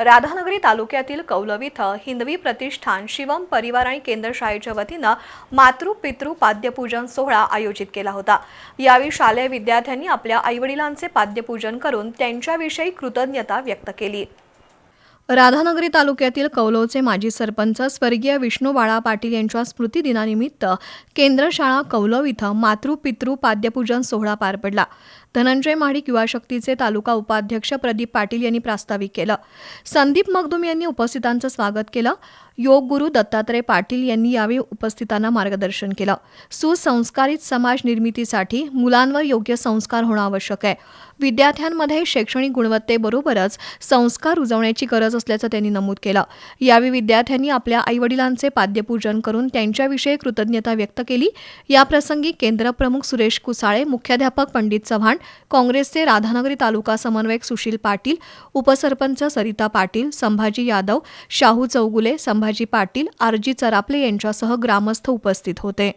राधानगरी तालुक्यातील कौलव इथं हिंदवी प्रतिष्ठान शिवम परिवार आणि केंद्र शाळेच्या वतीनं मातृ पितृ पाद्यपूजन सोहळा आयोजित केला होता. यावेळी शालेय विद्यार्थ्यांनी आपल्या आईवडिलांचे पाद्यपूजन करून त्यांच्याविषयी कृतज्ञता व्यक्त केली. राधानगरी तालुक्यातील कौलवचे माजी सरपंच स्वर्गीय विष्णू बाळा पाटील यांच्या स्मृतिदिनानिमित्त केंद्र शाळा कौलव इथं मातृ पितृ पाद्यपूजन सोहळा पार पडला. धनंजय महाडिक युवा शक्तीचे तालुका उपाध्यक्ष प्रदीप पाटील यांनी प्रास्ताविक केलं. संदीप मगदुम यांनी उपस्थितांचं स्वागत केलं. योग गुरु दत्तात्रय पाटील यांनी यावेळी उपस्थितांना मार्गदर्शन केलं. सुसंस्कारित समाज निर्मितीसाठी मुलांवर योग्य संस्कार होणं आवश्यक आहे. विद्यार्थ्यांमध्ये शैक्षणिक गुणवत्तेबरोबरच संस्कार रुजवण्याची गरज असल्याचं त्यांनी नमूद केलं. यावेळी विद्यार्थ्यांनी आपल्या आईवडिलांचे पाद्यपूजन करून त्यांच्याविषयी कृतज्ञता व्यक्त केली. याप्रसंगी केंद्रप्रमुख सुरेश कुसाळे मुख्याध्यापक पंडित चव्हाण काँग्रेसचे राधानगरी तालुका समन्वयक सुशील पाटील उपसरपंच सरिता पाटील संभाजी यादव शाहू चौगुले संभाजी पाटील आरजी चरापले यांच्यासह ग्रामस्थ उपस्थित होते.